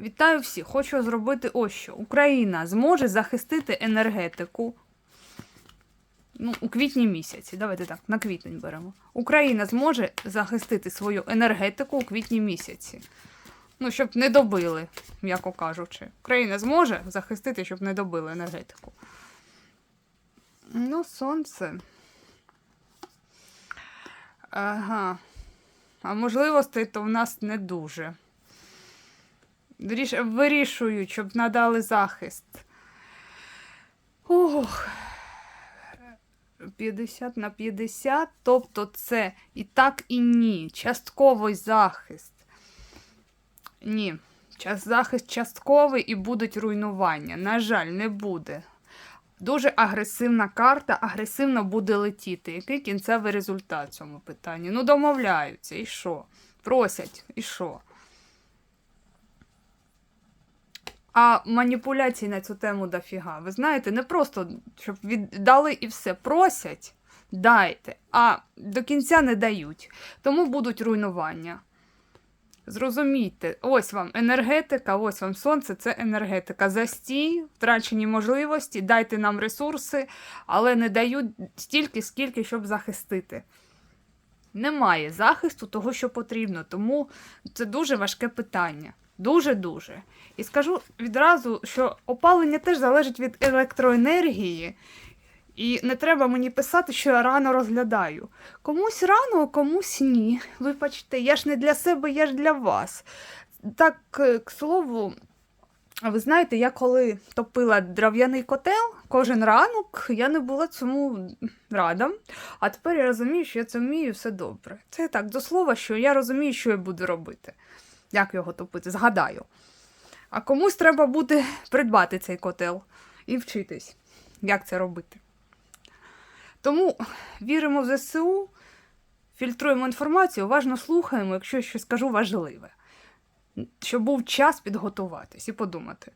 Вітаю всіх! Хочу зробити ось що. Україна зможе захистити енергетику. Ну, у квітні місяці. Давайте так, на квітень беремо. Україна зможе захистити свою енергетику у квітні місяці. Ну, щоб не добили, м'яко кажучи. Україна зможе захистити, щоб не добили енергетику. Ну, сонце. Ага. А можливостей то в нас не дуже. Виріш- Вирішують, щоб надали захист. Ох. 50 на 50, тобто це і так, і ні. Частковий захист. Ні. Час, захист частковий і будуть руйнування. На жаль, не буде. Дуже агресивна карта, агресивно буде летіти. Який кінцевий результат в цьому питанні? Ну, домовляються, і що? Просять, і що? А маніпуляцій на цю тему дофіга. Ви знаєте, не просто щоб віддали і все. Просять, дайте, а до кінця не дають. Тому будуть руйнування. Зрозумійте, ось вам енергетика, ось вам сонце це енергетика. Застій, втрачені можливості, дайте нам ресурси, але не дають стільки, скільки, щоб захистити. Немає захисту того, що потрібно, тому це дуже важке питання. Дуже-дуже. І скажу відразу, що опалення теж залежить від електроенергії. І не треба мені писати, що я рано розглядаю. Комусь рано, а комусь ні. Вибачте, я ж не для себе, я ж для вас. Так, е, к слову, ви знаєте, я коли топила дров'яний котел, кожен ранок я не була цьому рада. А тепер я розумію, що я це вмію, все добре. Це так, до слова, що я розумію, що я буду робити. Як його топити, згадаю. А комусь треба буде придбати цей котел і вчитись, як це робити. Тому віримо в ЗСУ, фільтруємо інформацію, уважно слухаємо, якщо я щось скажу важливе. Щоб був час підготуватись і подумати.